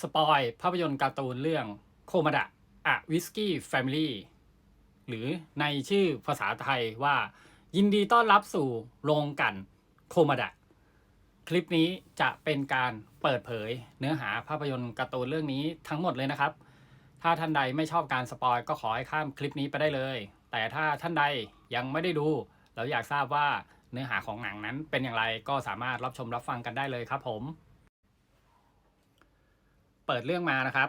สปอยภาพยนตร์การ์ตูนเรื่องโคมาดะอะวิสกี้แฟมิลี่หรือในชื่อภาษาไทยว่ายินดีต้อนรับสู่โรงกันโคมาดะคลิปนี้จะเป็นการเปิดเผยเนื้อหาภาพยนตร์การ์ตูนเรื่องนี้ทั้งหมดเลยนะครับ ถ้าท่านใดไม่ชอบการสปอยก็ขอให้ข้ามคลิปนี้ไปได้เลย แต่ถ้าท่านใดยังไม่ได้ดู แล้วอยากทราบว่าเนื้อหาของหนังนั้นเป็นอย่างไรก็สามารถรับชมรับฟังกันได้เลยครับผม เปิดเรื่องมานะครับ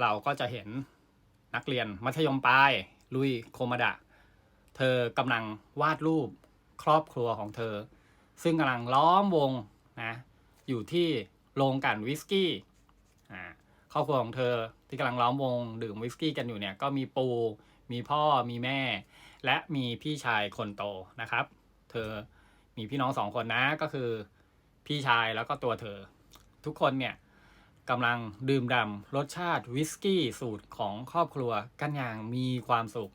เราก็จะเห็นนักเรียนมัธยมปลายลุยโคมาดะ เธอกำลังวาดรูปครอบครัวของเธอ ซึ่งกำลังล้อมวงนะอยู่ที่โรงกันวิสกี้อ่าครอบครัวของเธอที่กำลังล้อมวงดื่มวิสกี้กันอยู่เนี่ยก็มีปู มีพ่อมีแม่ และมีพี่ชายคนโตนะครับ เธอมีพี่น้องสองคนนะก็คือพี่ชายแล้วก็ตัวเธอ ทุกคนเนี่ย กำลังดื่มด่ำรสชาติวิสกี้สูตรของครอบครัวกันอย่างมีความสุข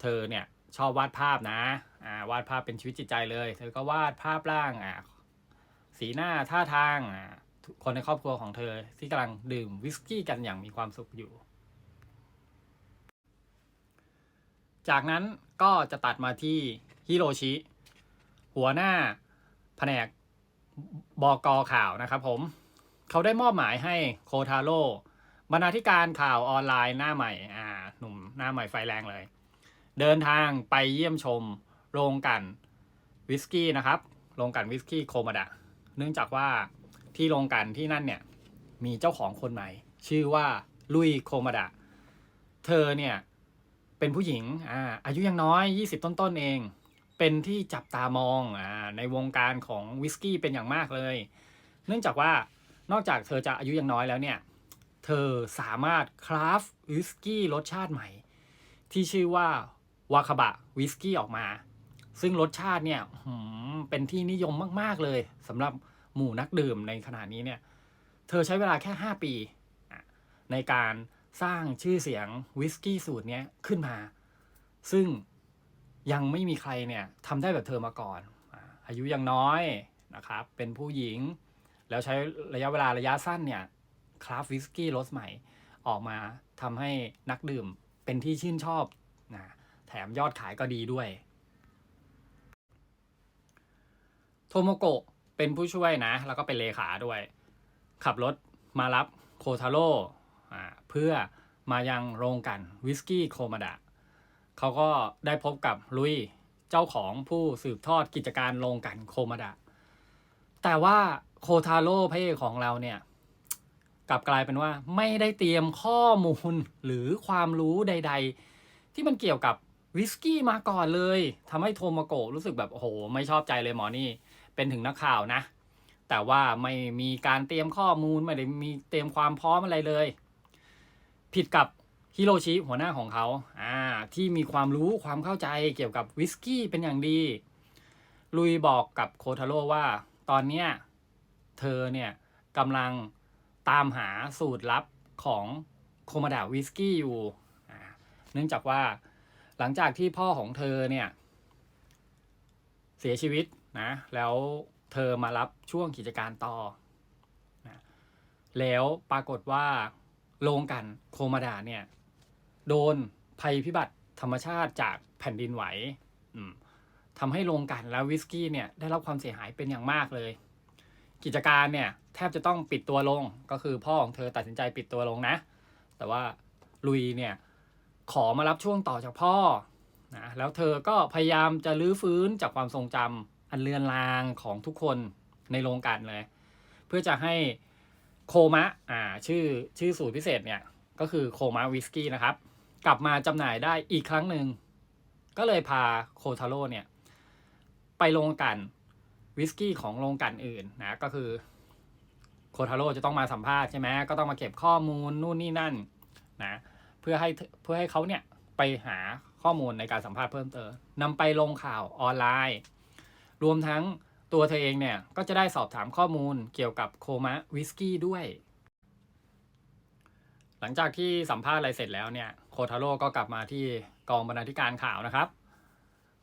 เธอเนี่ยชอบวาดภาพนะอ่าวาดภาพเป็นชีวิตจิตใจเลย เธอก็วาดภาพร่างอ่าสีหน้าท่าทางอ่าคนในครอบครัวของเธอที่กำลังดื่มวิสกี้กันอย่างมีความสุขอยู่ จากนั้นก็จะตัดมาที่ฮิโรชิ หัวหน้าแผนกบอกอข่าวนะครับผม เขาได้มอบหมายให้โคทาโร่บรรณาธิการข่าวออนไลน์หน้าใหม่อ่าหนุ่มหน้าใหม่ไฟแรงเลย เดินทางไปเยี่ยมชมโรงกันวิสกี้นะครับโรงกันวิสกี้โคมาดะ เนื่องจากว่าที่โรงกันที่นั่นเนี่ยมีเจ้าของคนใหม่ ชื่อว่าลุยโคมาดะ เธอเนี่ยเป็นผู้หญิงอ่าอายุยังน้อย 20 ต้นๆเอง เป็นที่จับตามองอ่าในวงการของวิสกี้เป็นอย่างมากเลย เนื่องจากว่า นอกจากเธอจะอายุยังน้อยแล้วเนี่ย เธอสามารถคราฟวิสกี้รสชาติใหม่ ที่ชื่อว่าวาคาบะวิสกี้ออกมา ซึ่งรสชาติเนี่ยเป็นที่นิยมมาก ๆ เลยสำหรับหมู่นักดื่มในขณะนี้เนี่ย เธอใช้เวลาแค่ 5 ปี ในการสร้างชื่อเสียงวิสกี้สูตรนี้ขึ้นมา ซึ่งยังไม่มีใครเนี่ยทำได้แบบเธอมาก่อน อายุยังน้อยนะครับ เป็นผู้หญิง แล้วใช้ระยะเวลาระยะสั้นเนี่ยคราฟวิสกี้รสใหม่ออกมาทำให้นักดื่มเป็นที่ชื่นชอบนะแถมยอดขายก็ดีด้วย โทโมโกะเป็นผู้ช่วยนะ แล้วก็เป็นเลขาด้วย ขับรถมารับโคทาโร่เพื่อมายังโรงกันวิสกี้โคมาดะเขาก็ได้พบกับลุยเจ้าของผู้สืบทอดกิจการโรงกันโคมาดะแต่ว่า โคทาโร่พระเอกของเราเนี่ยกลับกลายเป็นว่าไม่ได้เตรียมข้อมูลหรือความรู้ใด ๆ ที่มันเกี่ยวกับวิสกี้มาก่อนเลยทำให้โทโมโกะรู้สึกแบบโอ้โหไม่ชอบใจเลยหมอนี่เป็นถึงนักข่าวนะ แต่ว่าไม่มีการเตรียมข้อมูลไม่ได้มีเตรียมความพร้อมอะไรเลย ผิดกับฮิโรชิหัวหน้าของเขาอ่าที่มีความรู้ความเข้าใจเกี่ยวกับวิสกี้เป็นอย่างดีลุยบอกกับโคทาโร่ว่าตอนเนี้ย เธอเนี่ยกำลังตามหาสูตรลับของโคมาดาวิสกี้อยู่ เนื่องจากว่าหลังจากที่พ่อของเธอเนี่ยเสียชีวิตนะแล้วเธอมารับช่วงกิจการต่อนะแล้วปรากฏว่าโรงกันโคมาดาเนี่ยโดนภัยพิบัติธรรมชาติจากแผ่นดินไหวทำให้โรงกันและวิสกี้เนี่ยได้รับความเสียหายเป็นอย่างมากเลย กิจการเนี่ยแทบจะต้องปิดตัวลงก็คือพ่อของเธอตัดสินใจปิดตัวลงนะ แต่ว่าลุยเนี่ยขอมารับช่วงต่อจากพ่อนะแล้วเธอก็พยายามจะลื้อฟื้นจากความทรงจำอันเลือนลางของทุกคนในโรงกลันเลย เพื่อจะให้โคมะอ่าชื่อชื่อสูตรพิเศษเนี่ยก็คือโคมะวิสกี้นะครับ กลับมาจำหน่ายได้อีกครั้งหนึ่งก็เลยพาโคทาโร่เนี่ยไปโรงกัน วิสกี้ของโรงกันอื่นนะก็คือโคทาโร่จะต้องมาสัมภาษณ์ใช่ไหมก็ต้องมาเก็บข้อมูลนู่นนี่นั่นนะเพื่อให้เพื่อให้เขาเนี่ยไปหาข้อมูลในการสัมภาษณ์เพิ่มเติมนำไปลงข่าวออนไลน์ รวมทั้งตัวเธอเองเนี่ยก็จะได้สอบถามข้อมูลเกี่ยวกับโคมะวิสกี้ด้วย หลังจากที่สัมภาษณ์อะไรเสร็จแล้วเนี่ยโคทาโร่ก็กลับมาที่กองบรรณาธิการข่าวนะครับ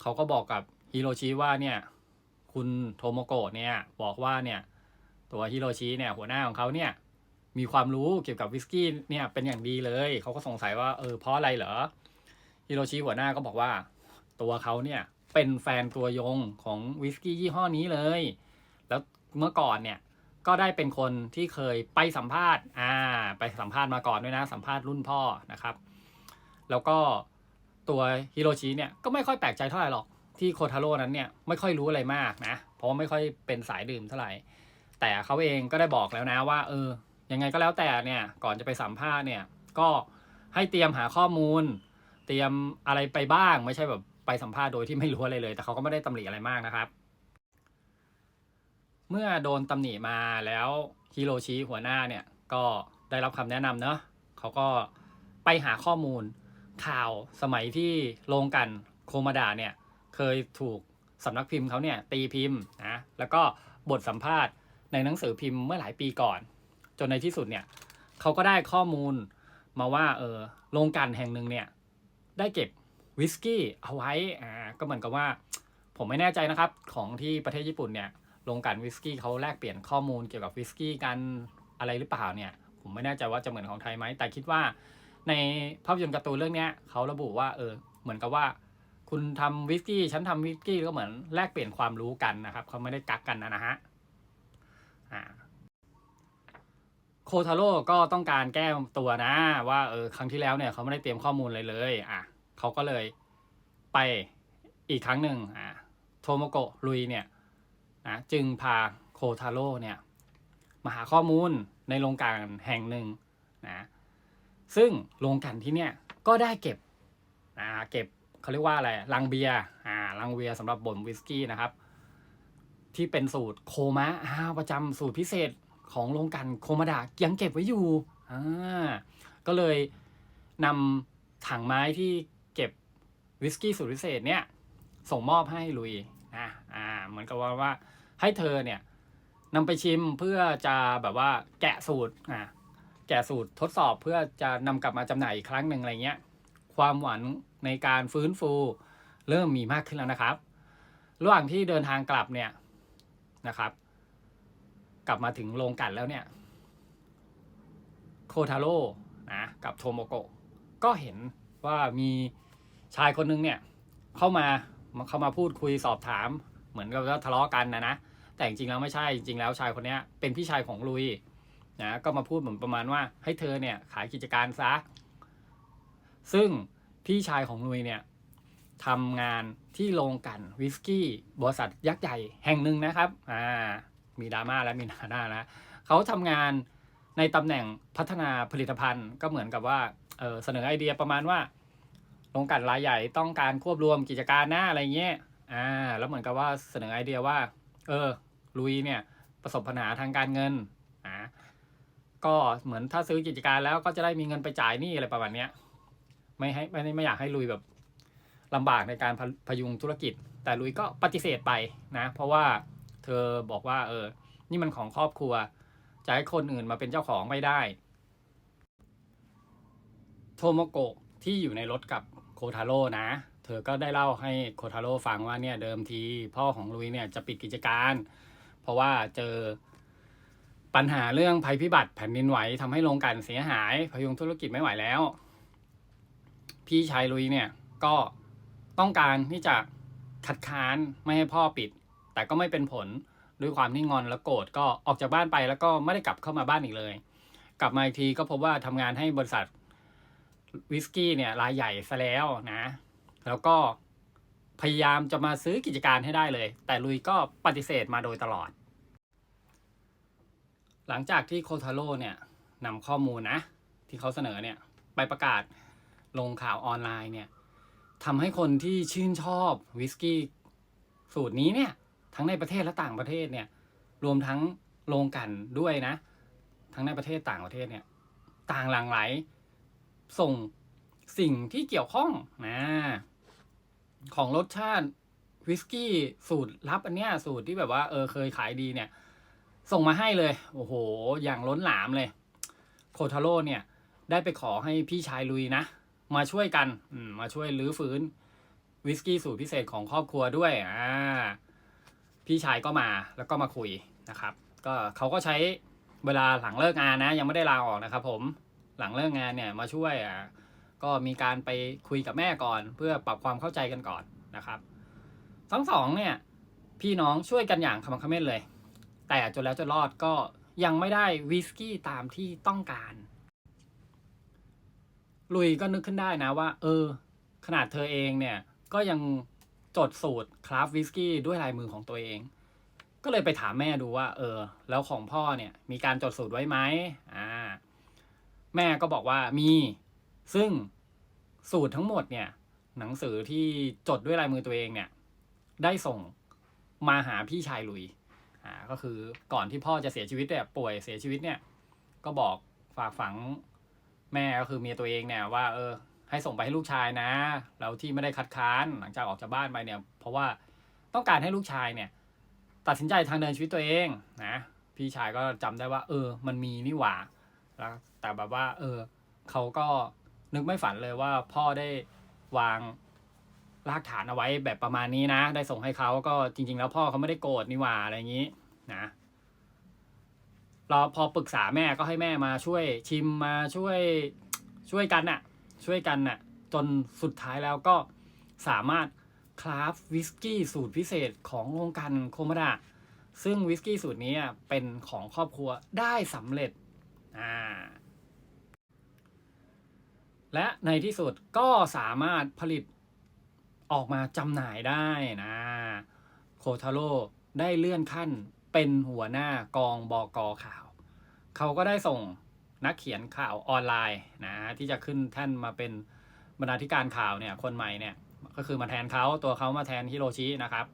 เขาก็บอกกับฮิโรชิว่าเนี่ย คุณโทโมโกะเนี่ยบอกว่าเนี่ยตัวฮิโรชิเนี่ยหัวหน้าของเขาเนี่ยมีความรู้เกี่ยวกับวิสกี้เนี่ยเป็นอย่างดีเลย เขาก็สงสัยว่าเออเพราะอะไรเหรอฮิโรชิหัวหน้าก็บอกว่า ตัวเขาเนี่ยเป็นแฟนตัวยงของวิสกี้ยี่ห้อนี้เลย แล้วเมื่อก่อนเนี่ยก็ได้เป็นคนที่เคยไปสัมภาษณ์อ่าไปสัมภาษณ์มาก่อนด้วยนะ สัมภาษณ์รุ่นพ่อนะครับ แล้วก็ตัวฮิโรชิเนี่ยก็ไม่ค่อยแปลกใจเท่าไหร่หรอก ที่โคทาโร่นั้นเนี่ยไม่ค่อยรู้อะไรมากนะ เพราะว่าไม่ค่อยเป็นสายดื่มเท่าไหร่ แต่เขาเองก็ได้บอกแล้วนะว่า เออ ยังไงก็แล้วแต่เนี่ยก่อนจะไปสัมภาษณ์เนี่ย ก็ให้เตรียมหาข้อมูล เตรียมอะไรไปบ้างไม่ใช่แบบไปสัมภาษณ์โดยที่ไม่รู้อะไรเลย แต่เขาก็ไม่ได้ตำหนิอะไรมากนะครับ เมื่อโดนตำหนิมาแล้วฮิโรชิหัวหน้าเนี่ยก็ได้รับคำแนะนำเนาะเขาก็ไปหาข้อมูลข่าวสมัยที่โรงกันโคมาดาเนี่ย เคยถูกสำนักพิมพ์เขาเนี่ยตีพิมพ์นะแล้วก็บทสัมภาษณ์ในหนังสือพิมพ์เมื่อหลายปีก่อน จนในที่สุดเนี่ยเขาก็ได้ข้อมูลมาว่าเออโรงกันแห่งหนึ่งเนี่ยได้เก็บวิสกี้เอาไว้อ่าก็เหมือนกับว่า ผมไม่แน่ใจนะครับ ของที่ประเทศญี่ปุ่นเนี่ยโรงกันวิสกี้เขาแลกเปลี่ยนข้อมูลเกี่ยวกับวิสกี้กันอะไรหรือเปล่าเนี่ย ผมไม่แน่ใจว่าจะเหมือนของไทยไหมแต่คิดว่า ในภาพยนตร์การ์ตูนเรื่องเนี้ยเขาระบุว่าเออเหมือนกับว่า คุณทำวิสกี้ฉันทำวิสกี้ก็เหมือนแลกเปลี่ยนความรู้กันนะครับเขาไม่ได้กักกันนะฮะโคทาโร่ก็ต้องการแก้ตัวนะ ว่าเออครั้งที่แล้วเนี่ยเขาไม่ได้เตรียมข้อมูลเลยเลย อะเขาก็เลยไปอีกครั้งหนึ่งอะโทโมโกะลุยเนี่ยนะจึงพาโคทาโร่เนี่ยมาหาข้อมูลในโรงกลั่นแห่งหนึ่งนะซึ่งโรงกลั่นที่เนี่ยก็ได้เก็บนะเก็บ เขาเรียกว่าอะไรลังเบียร์อ่าลังเบียร์สำหรับบ่มวิสกี้นะครับ ที่เป็นสูตรโคมะอ่าประจำสูตรพิเศษของโรงกลั่นโคมาดายังเก็บไว้อยู่อ่าก็เลยนำถังไม้ที่เก็บวิสกี้สูตรพิเศษเนี่ยส่งมอบให้ลุยนะอ่าเหมือนกับว่าว่าให้เธอเนี่ยนำไปชิมเพื่อจะแบบว่าแกะสูตรอ่าแกะสูตรทดสอบเพื่อจะนำกลับมาจำหน่ายอีกครั้งหนึ่งอะไรเงี้ย ความหวัง ในการฟื้นฟู เริ่มมีมากขึ้นแล้วนะครับ ระหว่างที่เดินทางกลับเนี่ยนะครับ กลับมาถึงโรงกันแล้วเนี่ยโคทาโร่นะกับโทโมโกะก็เห็นว่ามีชายคนนึงเนี่ยเข้ามาเข้ามาพูดคุยสอบถาม เหมือนกับว่าทะเลาะกันนะนะแต่จริงๆแล้วไม่ใช่จริงๆแล้วชายคนนี้เป็นพี่ชายของลุยนะก็มาพูดเหมือนประมาณว่าให้เธอเนี่ยขายกิจการซะ ซึ่ง พี่ชายของลุยเนี่ยทำงานที่โรงกันวิสกี้บริษัทยักษ์ใหญ่แห่งหนึ่งนะครับอ่ามีดราม่าและมีดราม่านะเขาทำงานในตำแหน่งพัฒนาผลิตภัณฑ์ก็เหมือนกับว่าเเสนอไอเดียประมาณว่าโรงกันรายใหญ่ต้องการควบรวมกิจการหนะอะไรเงี้ยอ่าแล้วเหมือนกับว่าเสนอไอเดียว่า เออลุยเนี่ยประสบปัญหาทางการเงินอ่าก็เหมือนถ้าซื้อกิจการแล้วก็จะได้มีเงินไปจ่ายหนี้อะไรประมาณเนี้ย ไม่ให้ไม่ไม่อยากให้ลุยแบบลำบากในการพพยุงธุรกิจ แต่ลุยก็ปฏิเสธไปนะ เพราะว่าเธอบอกว่า เออ นี่มันของครอบครัว จะให้คนอื่นมาเป็นเจ้าของไม่ได้ โทโมโกะที่อยู่ในรถกับโคทาโร่นะ เธอก็ได้เล่าให้โคทาโร่ฟังว่าเนี่ยเดิมทีพ่อของลุยเนี่ยจะปิดกิจการ เพราะว่าเจอปัญหาเรื่องภัยพิบัติแผ่นดินไหวทำให้โรงกลั่นเสียหายพยุงธุรกิจไม่ไหวแล้ว พี่ชายลุยเนี่ยก็ต้องการที่จะคัดค้านไม่ให้พ่อปิด แต่ก็ไม่เป็นผลด้วยความที่งอนและโกรธก็ออกจากบ้านไปแล้วก็ไม่ได้กลับเข้ามาบ้านอีกเลย กลับมาอีกทีก็พบว่าทำงานให้บริษัทวิสกี้เนี่ยรายใหญ่ซะแล้วนะ แล้วก็พยายามจะมาซื้อกิจการให้ได้เลย แต่ลุยก็ปฏิเสธมาโดยตลอด หลังจากที่โคทาโร่เนี่ยนำข้อมูลนะ ที่เขาเสนอเนี่ยไปประกาศ ลงข่าวออนไลน์เนี่ยทำให้คนที่ชื่นชอบวิสกี้สูตรนี้เนี่ยทั้งในประเทศและต่างประเทศเนี่ยรวมทั้งโรงกันด้วยนะ ทั้งในประเทศต่างประเทศเนี่ยต่างหลั่งไหล ส่งสิ่งที่เกี่ยวข้องนะของรสชาติวิสกี้สูตรลับอันเนี้ยสูตรที่แบบว่าเออเคยขายดีเนี่ย ส่งมาให้เลย โอ้โห อย่างล้นหลามเลย โคทาโร่เนี่ย ได้ไปขอให้พี่ชายลุยนะ มาช่วยกันมาช่วยรื้อฟื้นวิสกี้สูตรพิเศษของครอบครัวด้วยอ่าพี่ชายก็มาแล้วก็มาคุยนะครับ ก็เขาก็ใช้เวลาหลังเลิกงานนะ ยังไม่ได้ลาออกนะครับ ผมหลังเลิกงานเนี่ยมาช่วยอะก็มีการไปคุยกับแม่ก่อน เพื่อปรับความเข้าใจกันก่อนนะครับ ทั้งสองเนี่ยพี่น้องช่วยกันอย่างขมักขม้นเลย แต่จนแล้วจนรอดก็ยังไม่ได้วิสกี้ตามที่ต้องการ ลุยก็นึกขึ้นได้นะว่า เออ ขนาดเธอเองเนี่ย ก็ยังจดสูตรคราฟวิสกี้ด้วยลายมือของตัวเอง ก็เลยไปถามแม่ดูว่า เออ แล้วของพ่อเนี่ย มีการจดสูตรไว้ไหมอ่า แม่ก็บอกว่ามี ซึ่งสูตรทั้งหมดเนี่ย หนังสือที่จดด้วยลายมือตัวเองเนี่ย ได้ส่งมาหาพี่ชายลุย อ่า ก็คือก่อนที่พ่อจะเสียชีวิตเนี่ยป่วยเสียชีวิตเนี่ย ก็บอกฝากฝัง แม่ก็คือเมียตัวเองเนี่ยว่าเออให้ส่งไปให้ลูกชายนะแล้วที่ไม่ได้คัดค้านหลังจากออกจากบ้านไปเนี่ย เพราะว่าต้องการให้ลูกชายเนี่ย ตัดสินใจทางเดินชีวิตตัวเองนะ พี่ชายก็จำได้ว่า เออ มันมีนี่หว่าแล้วแต่แบบว่า เออเขาก็นึกไม่ฝันเลยว่าพ่อได้วางรากฐานเอาไว้แบบประมาณนี้นะ ได้ส่งให้เขาก็จริง ๆ แล้วพ่อเขาไม่ได้โกรธนี่หว่าอะไรอย่างนี้นะ เราพอปรึกษาแม่ก็ให้แม่มาช่วยชิมมาช่วยช่วยกันน่ะ ช่วยกันน่ะ จนสุดท้ายแล้วก็สามารถคราฟวิสกี้สูตรพิเศษของโรงกันโคมาดะซึ่งวิสกี้สูตรนี้เป็นของครอบครัวได้สำเร็จอ่าและในที่สุดก็สามารถผลิตออกมาจำหน่ายได้นะ โคทาโร่ได้เลื่อนขั้น เป็นหัวหน้ากองบอกอข่าว เขาก็ได้ส่งนักเขียนข่าวออนไลน์นะที่จะขึ้นแท่นมาเป็นบรรณาธิการข่าวเนี่ยคนใหม่เนี่ยก็คือมาแทนเขาตัวเขามาแทนฮิโรชินะครับ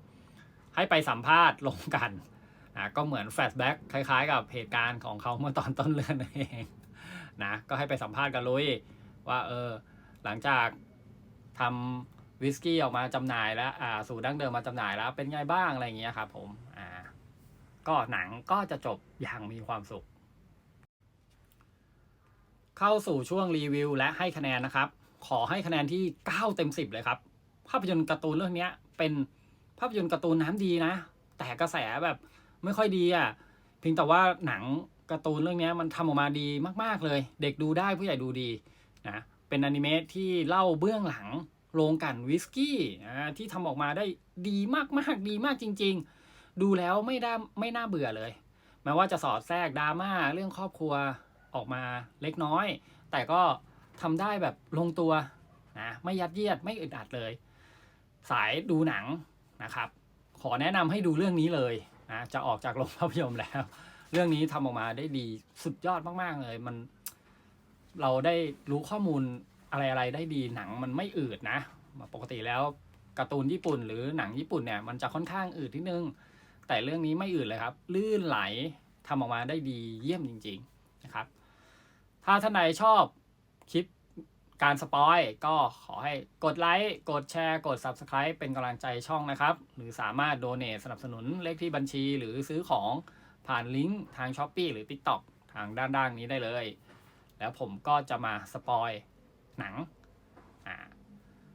ให้ไปสัมภาษณ์ลงกันอะก็เหมือนแฟลชแบ็กคล้ายๆ กับเหตุการณ์ของเขาเมื่อตอนต้นเรื่องนั่นเองนะก็ให้ไปสัมภาษณ์กันลุยว่าเออหลังจากทำวิสกี้ออกมาจำหน่ายแล้วอ่าสูตรดั้งเดิมมาจำหน่ายแล้วเป็นไงบ้างอะไรอย่างเงี้ยครับผม ก็หนังก็จะจบอย่างมีความสุข เข้าสู่ช่วงรีวิวและให้คะแนนนะครับ ขอให้คะแนนที่ 9 เต็ม 10 เลยครับ ภาพยนตร์การ์ตูนเรื่องนี้เป็นภาพยนตร์การ์ตูนน้ำดีนะ แต่กระแสแบบไม่ค่อยดีอะเพียงแต่ว่าหนังการ์ตูนเรื่องนี้มันทำออกมาดีมาก ๆ เลย เด็กดูได้ผู้ใหญ่ดูดีนะเป็นอนิเมะที่เล่าเบื้องหลังโรงกันวิสกี้ที่ทำออกมาได้ดีมากๆดีมากจริง ๆ ดูแล้วไม่ได้ไม่น่าเบื่อเลยแม้ว่าจะสอดแทรกดราม่าเรื่องครอบครัวออกมาเล็กน้อย แต่ก็ทำได้แบบลงตัวนะไม่ยัดเยียดไม่อึดอัดเลย สายดูหนังนะครับ ขอแนะนำให้ดูเรื่องนี้เลยนะจะออกจากโรงภาพยนตร์แล้ว เรื่องนี้ทำออกมาได้ดีสุดยอดมากๆเลยมัน เราได้รู้ข้อมูลอะไรอะไรๆได้ดีหนังมันไม่อืดนะปกติแล้วการ์ตูนญี่ปุ่นหรือหนังญี่ปุ่นเนี่ยมันจะค่อนข้างอืดนิดนึง แต่เรื่องนี้ไม่อืดเลยครับ ลื่นไหลทำออกมาได้ดีเยี่ยมจริง ๆนะครับ ถ้าท่านใดชอบคลิปการสปอยก็ขอให้กดไลค์กดแชร์ กด Subscribe เป็นกำลังใจช่องนะครับ หรือสามารถโดเน a สนับสนุนเลขที่บัญชีหรือซื้อของผ่านลิงก์ทาง s h อ p e e หรือ TikTok ทางด้านด้านนี้ได้เลย แล้วผมก็จะมาสปอยหนัง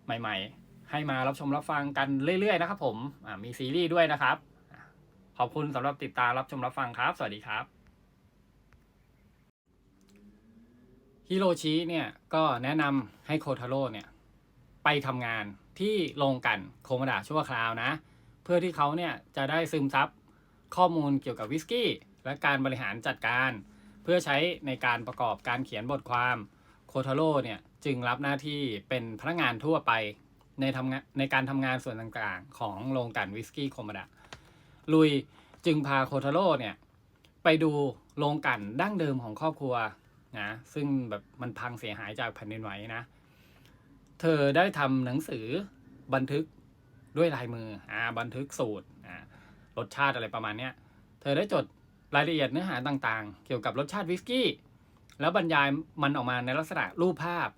ใหม่ๆ ให้มารับชมรับฟังกันเรื่อยๆ นะครับผมมีซีรีส์ด้วยนะครับ ขอบคุณสำหรับติดตามรับชมรับฟังครับ สวัสดีครับฮิโรชิเนี่ยก็แนะนำให้โคทาโร่เนี่ยไปทำงานที่โรงกันโคมาดะชั่วคราวนะ เพื่อที่เขาเนี่ยจะได้ซึมซับข้อมูลเกี่ยวกับวิสกี้ และการบริหารจัดการ เพื่อใช้ในการประกอบการเขียนบทความโคทาโร่เนี่ยจึงรับหน้าที่เป็นพนักงานทั่วไปในทำงานในการทำงานส่วนต่างๆ ของโรงกันวิสกี้โคมาดะ ลุยจึงพาโคทาโร่เนี่ย ไปดูโรงกั่นดั้งเดิมของครอบครัวนะซึ่งแบบมันพังเสียหายจากแผ่นดินไหวนะ เธอได้ทำหนังสือบันทึกด้วยลายมืออ่าบันทึกสูตรอ่ารสชาติอะไรประมาณเนี้ยเธอได้จดรายละเอียดเนื้อหาต่างๆ เกี่ยวกับรสชาติวิสกี้ แล้วบรรยายมันออกมาในลักษณะรูปภาพ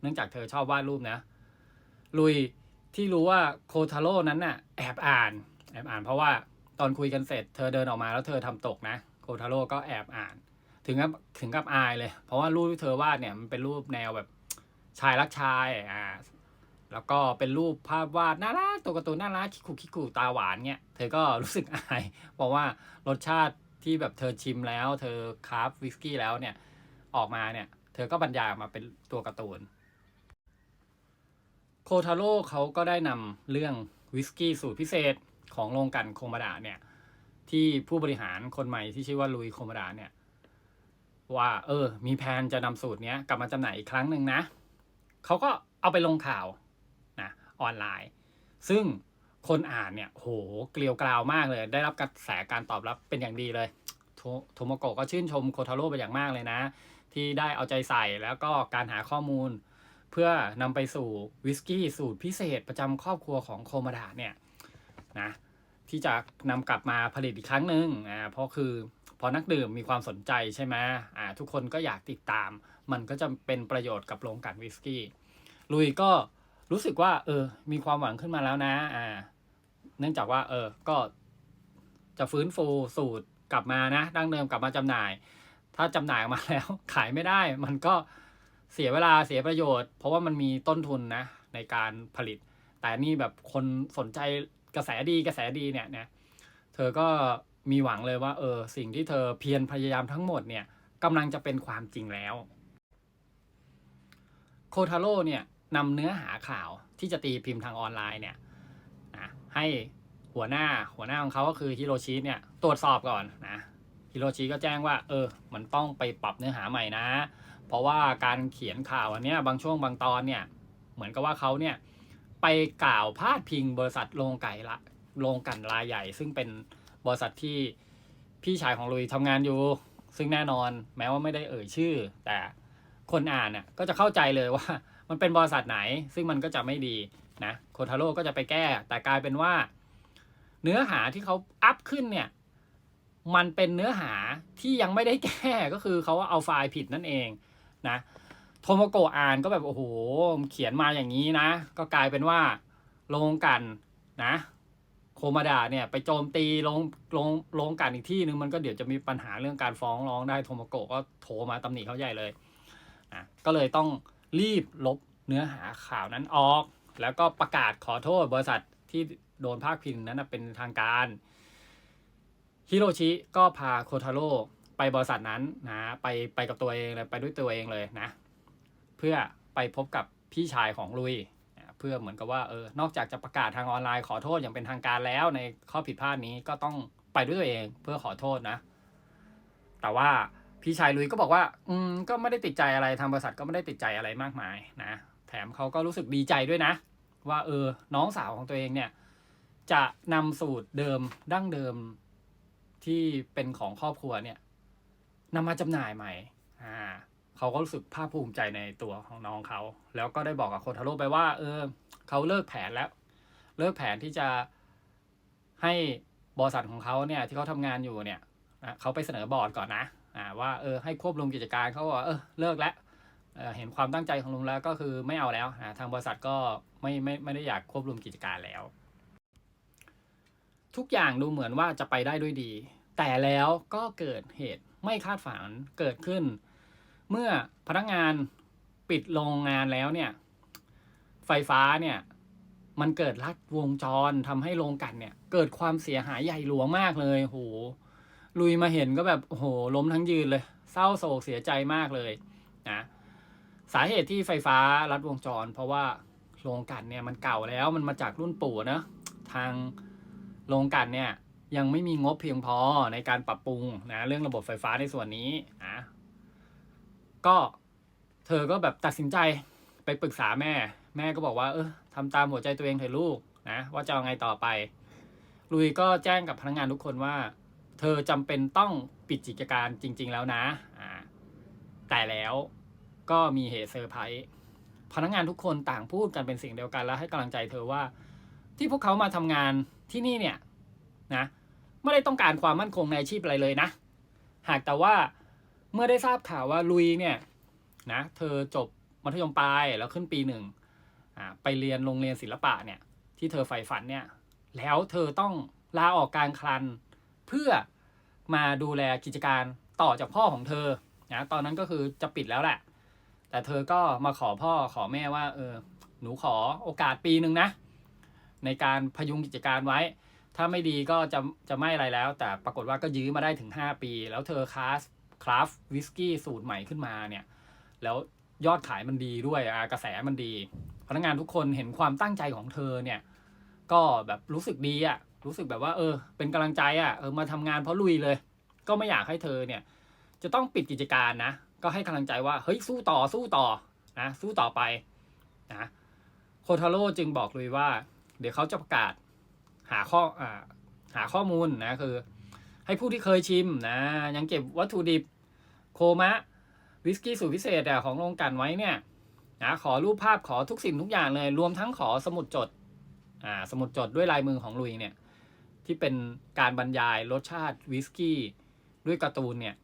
เนื่องจากเธอชอบวาดรูปนะ ลุยที่รู้ว่าโคทาโร่นั้นน่ะแอบอ่านแอบอ่านเพราะว่า ตอนคุยกันเสร็จ เธอเดินออกมาแล้วเธอทำตกนะโคทาโร่ก็แอบอ่าน ถึงกับถึงกับอายเลย เพราะว่ารูปที่เธอวาดเนี่ยมันเป็นรูปแนวแบบชายรักชายอ่าแล้วก็เป็นรูปภาพวาดน่ารักตัวการ์ตูนน่ารักคิคุคิคุตาหวานเนี่ยเธอก็รู้สึกอาย เพราะว่ารสชาติที่แบบเธอชิมแล้ว เธอคราฟวิสกี้แล้วเนี่ยออกมาเนี่ยเธอก็บรรยายมาเป็นตัวการ์ตูนโคทาโร่เขาก็ได้นำเรื่องวิสกี้สูตรพิเศษ ของโรงกันโคมาดาเนี่ย ที่ผู้บริหารคนใหม่ที่ชื่อว่าลุยโคมาดาเนี่ย ว่า เออ มีแผนจะนำสูตรเนี้ยกลับมาจำหน่ายอีกครั้งหนึ่งนะเขาก็เอาไปลงข่าวนะออนไลน์ ซึ่งคนอ่านเนี่ยโหเกลียวกราวมากเลย ได้รับกระแสการตอบรับเป็นอย่างดีเลยโทโมโกะก็ชื่นชมโคทาโร่ไปอย่างมากเลยนะ ที่ได้เอาใจใส่แล้วก็การหาข้อมูล เพื่อนำไปสู่วิสกี้สูตรพิเศษประจำครอบครัวของโคมาดาเนี่ยนะ ที่จะนำกลับมาผลิตอีกครั้งหนึ่งอ่าเพราะคือพอนักดื่มมีความสนใจใช่ไหมอ่าทุกคนก็อยากติดตาม มันก็จะเป็นประโยชน์กับโรงกลั่นวิสกี้ลุยก็รู้สึกว่า เออ มีความหวังขึ้นมาแล้วนะอ่าเนื่องจากว่า เออก็จะฟื้นฟูสูตรกลับมานะดั้งเดิมกลับมาจำหน่าย ถ้าจำหน่ายออกมาแล้ว ขายไม่ได้ มันก็เสียเวลาเสียประโยชน์ เพราะว่ามันมีต้นทุนนะในการผลิต แต่นี่แบบคนสนใจ กระแสดีกระแสดีเนี่ยเนี่ยเธอก็มีหวังเลยว่าเออสิ่งที่เธอเพียรพยายามทั้งหมดเนี่ยกำลังจะเป็นความจริงแล้ว โคทาโร่เนี่ยนำเนื้อหาข่าวที่จะตีพิมพ์ทางออนไลน์เนี่ยนะให้หัวหน้าหัวหน้าของเขาก็คือฮิโรชิเนี่ยตรวจสอบก่อนนะฮิโรชิก็แจ้งว่า เออ มันต้องไปปรับเนื้อหาใหม่นะ เพราะว่าการเขียนข่าวอันเนี้ยบางช่วงบางตอนเนี่ย เหมือนกับว่าเขาเนี่ย ไปกล่าวพาดพิงบริษัทโรงไก่ละโรงกันรายใหญ่ ซึ่งเป็นบริษัทที่พี่ชายของลุยทำงานอยู่ ซึ่งแน่นอนแม้ว่าไม่ได้เอ่ยชื่อ แต่คนอ่านน่ะก็จะเข้าใจเลยว่า มันเป็นบริษัทไหน ซึ่งมันก็จะไม่ดีนะโคทาโร่ก็จะไปแก้ แต่กลายเป็นว่า เนื้อหาที่เขาอัพขึ้นเนี่ย มันเป็นเนื้อหาที่ยังไม่ได้แก้ก็คือเขาเอาไฟล์ผิดนั่นเองนะ โทโมโกะอ่านก็แบบโอ้โหเขียนมาอย่างนี้นะ ก็กลายเป็นว่าลงกันนะ โคมาดาเนี่ยไปโจมตีลงลงลงกันอีกที่นึงมันก็เดี๋ยวจะมีปัญหาเรื่องการฟ้องร้องได้โทโมโกะก็โทรมาตำหนิเขาใหญ่เลยนะก็เลยต้องรีบลบเนื้อหาข่าวนั้นออก แล้วก็ประกาศขอโทษบริษัทที่โดนภาคพิงนั้นเป็นทางการฮิโรชิก็พาโคทาโร่ไปบริษัทนั้นนะไปไปกับตัวเองเลยไปด้วยตัวเองเลยนะ เพื่อไปพบกับพี่ชายของลุย เพื่อเหมือนกับว่าเออนอกจากจะประกาศทางออนไลน์ขอโทษอย่างเป็นทางการแล้วในข้อผิดพลาดนี้ก็ต้องไปด้วยตัวเองเพื่อขอโทษนะ แต่ว่าพี่ชายลุยก็บอกว่า อืมก็ไม่ได้ติดใจอะไรทางบริษัทก็ไม่ได้ติดใจอะไรมากมายนะแถมเขาก็รู้สึกดีใจด้วยนะ ว่าเออน้องสาวของตัวเองเนี่ย จะนำสูตรเดิมดั้งเดิมที่เป็นของครอบครัวเนี่ยนำมาจำหน่ายใหม่ อ่า เขาก็รู้สึกภาคภูมิใจในตัวของน้องเขา แล้วก็ได้บอกกับโคทาโร่ไปว่า เออ เขาเลิกแผนแล้ว เลิกแผนที่จะให้บริษัทของเขาเนี่ย ที่เขาทำงานอยู่เนี่ยเขาไปเสนอบอร์ดก่อนนะอ่าว่าเออให้ควบรวมกิจการเขาบอกว่าเออเลิกแล้วเอ่อเห็นความตั้งใจของลุงแล้วก็คือไม่เอาแล้วนะทางบริษัทก็ไม่ไม่ไม่ได้อยากควบรวมกิจการแล้ว ทุกอย่างดูเหมือนว่าจะไปได้ด้วยดี แต่แล้วก็เกิดเหตุไม่คาดฝันเกิดขึ้น เมื่อพนักงานปิดโรงงานแล้วเนี่ย ไฟฟ้าเนี่ยมันเกิดลัดวงจรทำให้โรงกันเนี่ย เกิดความเสียหายใหญ่หลวงมากเลยโหลุยมาเห็นก็แบบโอ้โหล้มทั้งยืนเลย เศร้าโศกเสียใจมากเลยนะสาเหตุที่ไฟฟ้าลัดวงจร เพราะว่าโรงกันเนี่ยมันเก่าแล้วมันมาจากรุ่นปู่นะทางโรงกันเนี่ยยังไม่มีงบเพียงพอในการปรับปรุงนะเรื่องระบบไฟฟ้าในส่วนนี้นะ ก็เธอก็แบบตัดสินใจไปปรึกษาแม่ แม่ก็บอกว่า เออทำตามหัวใจตัวเองเถอะลูกนะว่าจะเอาไงต่อไป ลุยก็แจ้งกับพนักงานทุกคนว่า เธอจำเป็นต้องปิดกิจการจริง ๆ แล้วนะอ่าแต่แล้วก็มีเหตุเซอร์ไพรส์พนักงานทุกคนต่างพูดกันเป็นเสิ่งเดียวกันแล้วให้กำลังใจเธอว่า ที่พวกเขามาทำงานที่นี่เนี่ยนะไม่ได้ต้องการความมั่นคงในอาชีพอะไรเลยนะ หากแต่ว่า เมื่อได้ทราบข่าวว่าลุยเนี่ยนะเธอจบมัธยมปลายแล้วขึ้นปีหนึ่งอ่าไปเรียนโรงเรียนศิลปะเนี่ยที่เธอใฝ่ฝันเนี่ยแล้วเธอต้องลาออกกลารคลัน เพื่อมาดูแลกิจการต่อจากพ่อของเธอนะตอนนั้นก็คือจะปิดแล้วแหละ แต่เธอก็มาขอพ่อขอแม่ว่าเออหนูขอโอกาสปีหนึ่งนะ ในการพยุงกิจการไว้ ถ้าไม่ดีก็จะจะไม่อะไรแล้ว แต่ปรากฏว่าก็ยื้อมาได้ถึง 5 ปี แล้วเธอคลาส คราฟวิสกี้สูตรใหม่ขึ้นมาเนี่ย แล้วยอดขายมันดีด้วยกระแสมันดี พนักงานทุกคนเห็นความตั้งใจของเธอเนี่ย ก็แบบรู้สึกดีอะ รู้สึกแบบว่า เออ เป็นกำลังใจอะเออมาทำงานเพราะลุยเลย ก็ไม่อยากให้เธอเนี่ย จะต้องปิดกิจการนะ ก็ให้กำลังใจว่าเฮ้ยสู้ต่อสู้ต่อนะสู้ต่อไปนะโคทาโร่จึงบอกลุยว่า เดี๋ยวเขาจะประกาศหาข้ออ่าหาข้อมูลนะคือ ให้ผู้ที่เคยชิมนะยังเก็บวัตถุดิบ โคมะวิสกี้สูตรพิเศษอของโรงกลันไว้เนี่ยนะขอรูปภาพขอทุกสิ่งทุกอย่างเลย รวมทั้งขอสมุดจดอ่าสมุดจดด้วยลายมือของลุยเนี่ยที่เป็นการบรรยายรสชาติวิสกี้ด้วยการ์ตูนเนี่ย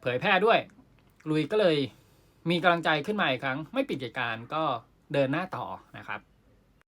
เผยแพร่ด้วย ลุยก็เลยมีกำลังใจขึ้นมาอีกครั้ง ไม่ปิดกิจการก็เดินหน้าต่อนะครับ